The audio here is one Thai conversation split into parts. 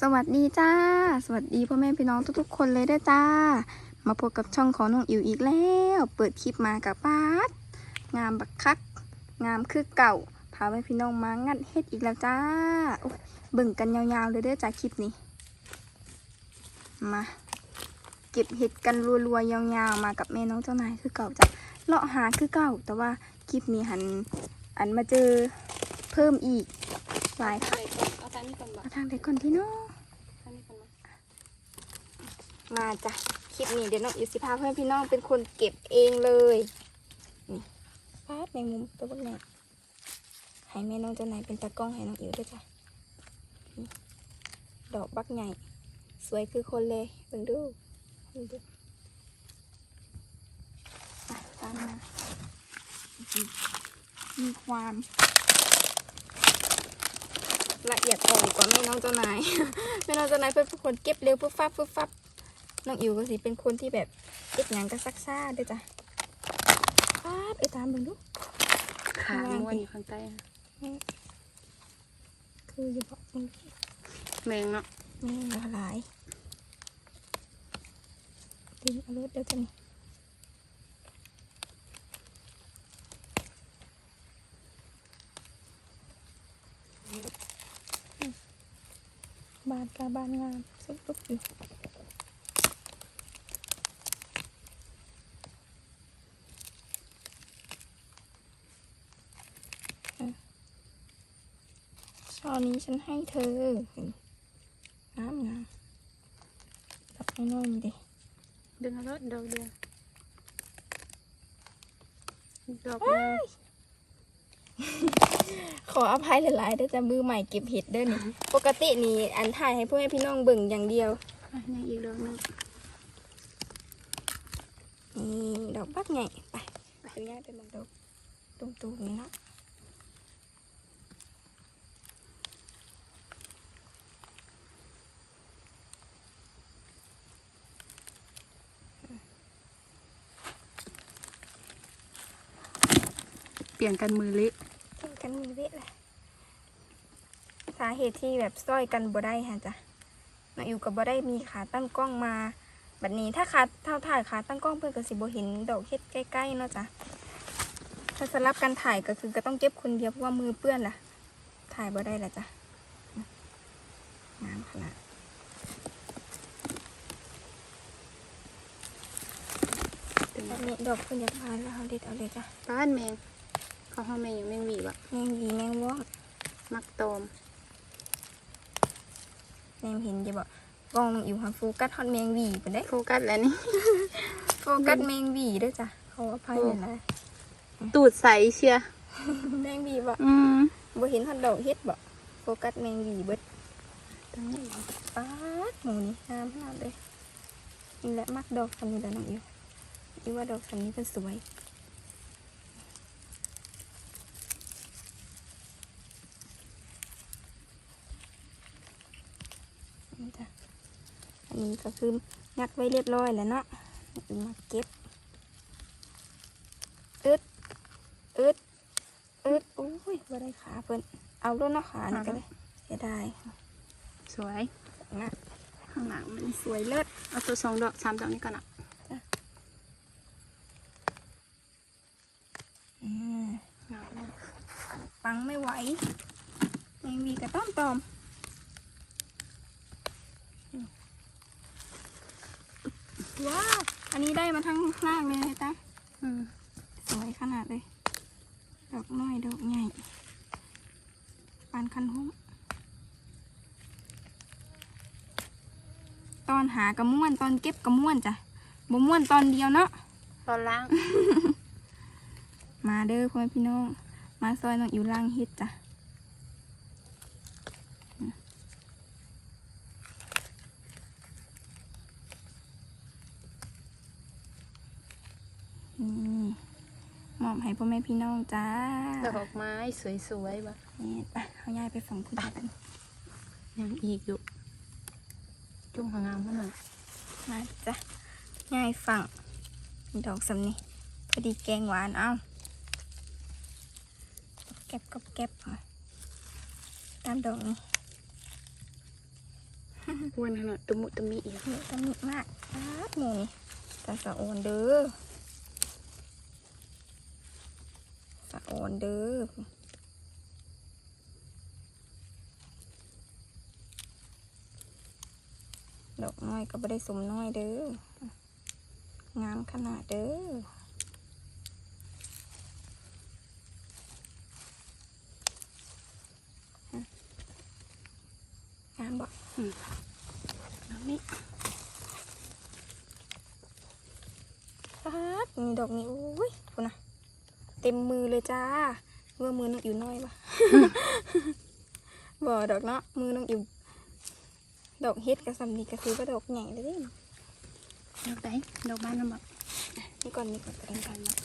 สวัสดีจ้า สวัสดีพ่อแม่พี่น้องทุกๆ คนเลยเด้อจ้า มาพบกับช่องของน้องอิ๋วอีกแล้ว เปิดคลิปมากับป้าดงามบักคัก งามคือเก่า พาแม่พี่น้องมางัดเฮ็ดอีกแล้วจ้าโอ้ยเบิ่งกันยาวๆเลยเด้อจ้าคลิปนี้ มา เก็บเห็ดกันรัวๆยาวๆมากับแม่น้องเจ้านายคือเก่าจ้ะเลาะหาคือเก่า แต่ว่าคลิปนี้หันอันมาเจอเพิ่มอีกหลายค่ะเอาทางนี้ก่อนบ่เอาทางเด็กก่อนที่เน้อง ทางนี้ก่อนบ่ มาจ้ะคลิปนี้เดี๋ยวน้องอิวสิพาเพื่อนพี่น้องเป็นคนเก็บเองเลยนี่ฟาดแมงมุมตัวบักใหญ่ให้แม่น้องเจ้านายเป็นตากล้องให้น้องอิวด้วยจ้ะดอกบักใหญ่ สวยคือคนเลยเบิ่งดูเบิ่งดูตามมามีความละเอียดอ่อนกว่าแม่น้องเจ้านาย แม่น้องเจ้านายเป็นคนเก็บเร็วปุ๊บฟับปุ๊บฟับ น้องอิ๋วก็สิเป็นคนที่แบบเก็บหยังก็ซักซ่าเด้อจ้ะป๊าดเอ้ยตามเบิ่งดู ขาม้วนอยู่ข้างใต้นะคืออย่าบอกมึงแมงเนาะแม่งละลายดึงเอารถเดี๋ยวจ้ะนี่บานกาบานงามสุดปุ๊บอยู่ ช่อนี้ฉันให้เธองามงามตับน้อยๆนี่ดิดึงเอารถดอกเดียวดอกหนึงขออภัยหลายๆเด้อจ้ะมือใหม่เก็บเห็ดเด้อนี่ปกตินี่อันถ่ายให้พ่อแม่พี่น้องเบิ่งอย่างเดียวอะยังอีกดอกหนึงนี่ดอกบักใหญ่ไปไปเอาย่างไปเบิ่งดอกตุ้มๆนี่เนาะ เปลี่ยนกันมือเละเห็นกันมีเวทเลยสาเหตุที่แบบซ้อยกันบ่ได้ฮะจ้ะน้องอิวกับบ่ได้มีขาตั้งกล้องมาแบบนี้ถ้าขาเท่าถ่ายขาตั้งกล้องเพื่อนก็สิบ่เห็นดอกเฮ็ดใกล้ๆเนาะจ้ะถ้าสลับกันถ่ายก็คือก็ต้องเก็บคนเดียวเพราะว่ามือเปื้อนล่ะ ถ่ายบ่ได้ละจ้ะงามขนาดแบบนี้ดอกคุณอยากพานแล้วเขาเด็ดเอาเลยจ้ะป้านแมง เขาห้องแมงอย่างแมงหวีบะแมงหวีแมงว่องมักตอมแมงเห็นจะบอกกล้องอยู่หาโฟกัสฮอตแมงหวีไปได้โฟกัสแล้วนี่โฟกัสแมงหวีด้วยจ้ะเขาอภัยเลยนะตูดใสเชียแมงหวีบ่อืมบ่เห็นฮอตดอกเฮ็ดบ่โฟกัสแมงหวีเบิดตรงนี้ป๊าดหมูนี่งามมากเลยนี่แหละมักดอกสันนี้แหละน้องอิวอิวว่าดอกสันนี้เป็นสวยนี่จ้ะอั นนี้ก็คือยัดไว้เรียบร้อยแล้วเนาะอิวมาเก็บอึดอึดอึดโอ้ยบ่ได้ขาเพิ่นเอาด้วยเนาะขานี่ก็ได้เสียดายสวยนะข้างหลังมันสวยเลิศเอาตัวสองดอกสามดอกนี้ก่อนอะอืมงามมากปังไม่ไหวแมงวีกระต้อมตอม ว้าวอันนี้ได้มาทั้งล่างเลยนะตาอืมสวยขนาดเลย ดอกน้อยดอกใหญ่ปานคันหุ้มตอนหากระม่วนตอนเก็บกระม่วนจ้ะบ่ม่วนตอนเดียวเนาะตอนล้าง มาเด้อพ่อแม่พี่น้อง มาซอยน้องอยู่ล่างเฮ็ดจ้ะ มอบให้พ่อแม่พี่น้องจ้าดอกไม้สวยๆบะนี่ไปเอาย้ายไปฝั่งคุณกันยังอีกอยู่ จุ่มหางามขนาดมาจ้ะย้ายฝั่งมีดอกสำนี่พอดีแกงหวานเอาเก็บกับเก็บค่ะตามดอกนี้อ้วนขนาดตุมุตะมิอีกนี่ตำหนิมากป๊าดหมูนี่ตาสะโอนเด้อ สะโอนเด้อดอกน้อยก็ไม่ได้สมน้อยเด้องามขนาดเด้อฮะงามบ่น้ำนี่ป๊าดมีดอกนี้โอ้ย เต็มมือเลยจ้าว่ามือน้องอยู่น้อยปะบ่ดอกเนาะมือน้องอยู่ดอกเฮ็ดกับสำนีก็คือว่าดอกใหญ่เลยเด้ดอกไหนดอกบ้านน้ำบักนี่ก่อนนี่ก่อนเองกันเนาะ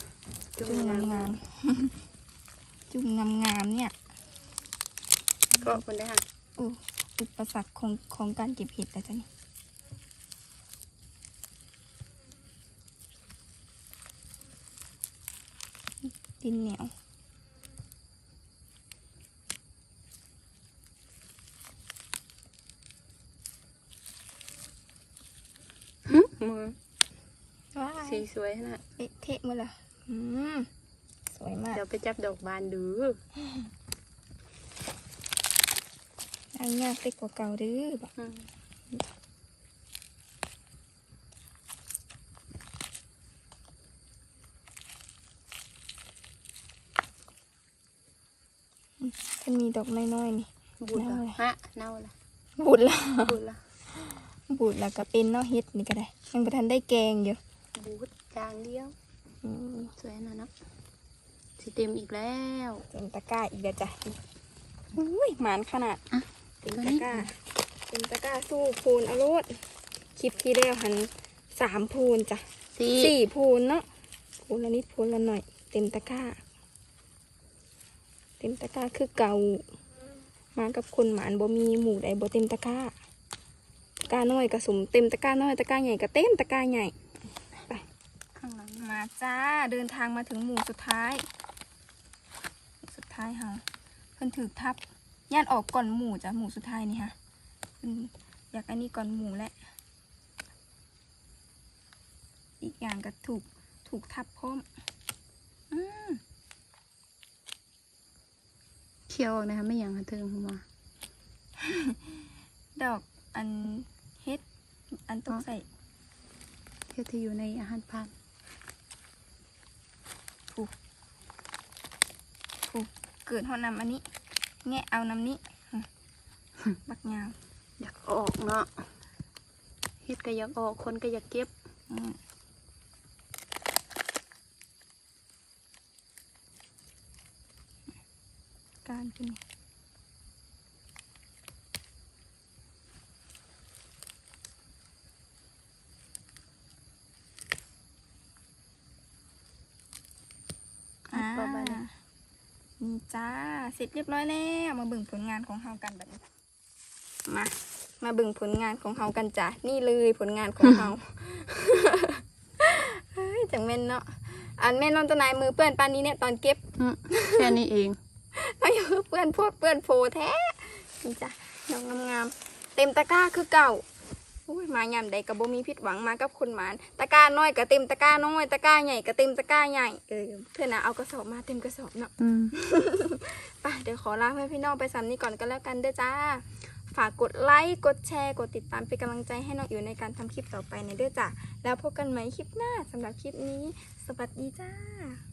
จุ่จุ่มงามงามๆจุ่มงามงามๆเนี่ยก็คนได้ค่ะอู้อุปสรรคของของการเก็บเห็ดแต่จ้ะนี่ ดินเหนียว มือว้ายสีสวยขนาดเอ๊ะเทะมาละอืมสวยมากเดี๋ยวไปจับดอกบานดูอันยากเล็กกว่าเก่าเด้อบอก อืม ถ้ามีดอกน้อยๆนี่บูดเน่าละเลยฮะเน่าละบูดละบูดละบูดแล้วก็เป็นเนาะเฮ็ดนี่ก็ได้ยังบ่ทันได้แกงอยู่บูดจางเดียวอืมสวยนะเนาะสีเต็มอีกแล้วเต็มตะกร้าอีกแล้วจ้ะอุ้ยหมานขนาดอะเต็มตะกร้าเต็มตะกร้าสู้พูนเอารดคลิปที่แล้วหันสามพูนจ้ะสีสี่พูนเนาะพูนละนิดพูนละหน่อย เต็มตะกร้าเต็มตะกร้าคือเก่า มากับคนหมานบ่มีหมู่ใดบ่เต็มตะกร้าตะกร้าน้อยกระสมเต็มตะกร้าน้อยตะกร้าใหญ่ก็เต็มตะกร้าใหญ่ข้างหลังมาจ้าเดินทางมาถึงหมู่สุดท้าย สุดท้ายค่ะเพิ่นถือทับย่านออกก่อนหมู่จ้ะหมู่สุดท้ายนี่ค่ะอยากอันนี้ก่อนหมู่แหละอีกอย่างก็ถูกถูกทับพร้อม อืม เขียวออกนะคะไม่อย่างกระเทิงหัวดอกอันเฮ็ด อันตกใส่เที่ยวที่อยู่ในอาหารพันถูกเกิดหอนำอันนี้ แงะเอานำนี้อืมบักยาวอยากออกเนาะเฮ็ดก็อยากออกคนก็อยากเก็บ อืมการเป็นอ่าประมาณนี้นี่จ้า เสร็จเรียบร้อยแล้ว มาเบิ่งผลงานของเฮากันแบบนี้ มา มาเบิ่งผลงานของเฮากันจ้ะ นี่เลยผลงานของเฮาเฮ้ยจังแม่นเนาะ อันแม่นอนตัวนายมือเปื้อนปานนี้เนี่ยตอนเก็บอืมแค่นี้เอง ก็อยู่เปื้อนโพดเปื้อนโฟแท้นี่จ้ะดอกงามๆเต็มตะกร้าคือเก่าอุ้ยมายามใดกับบ่มีผิดหวังมากับคนหมานตะกร้าน้อยก็เต็มตะกร้าน้อยตะกร้าใหญ่ก็เต็มตะกร้าใหญ่เออเพื่อนนะเอากระสอบมาเต็มกระสอบเนาะอืมไปเดี๋ยวขอลาเพื่อนพี่น้องไปสำนี้ก่อนก็แล้วกันเด้อจ้า ฝากกดไลค์กดแชร์กดติดตามเป็นกำลังใจให้น้องอยู่ในการทำคลิปต่อไปในเด้อจ้าแล้วพบกันใหม่คลิปหน้าสำหรับคลิปนี้ สวัสดีจ้า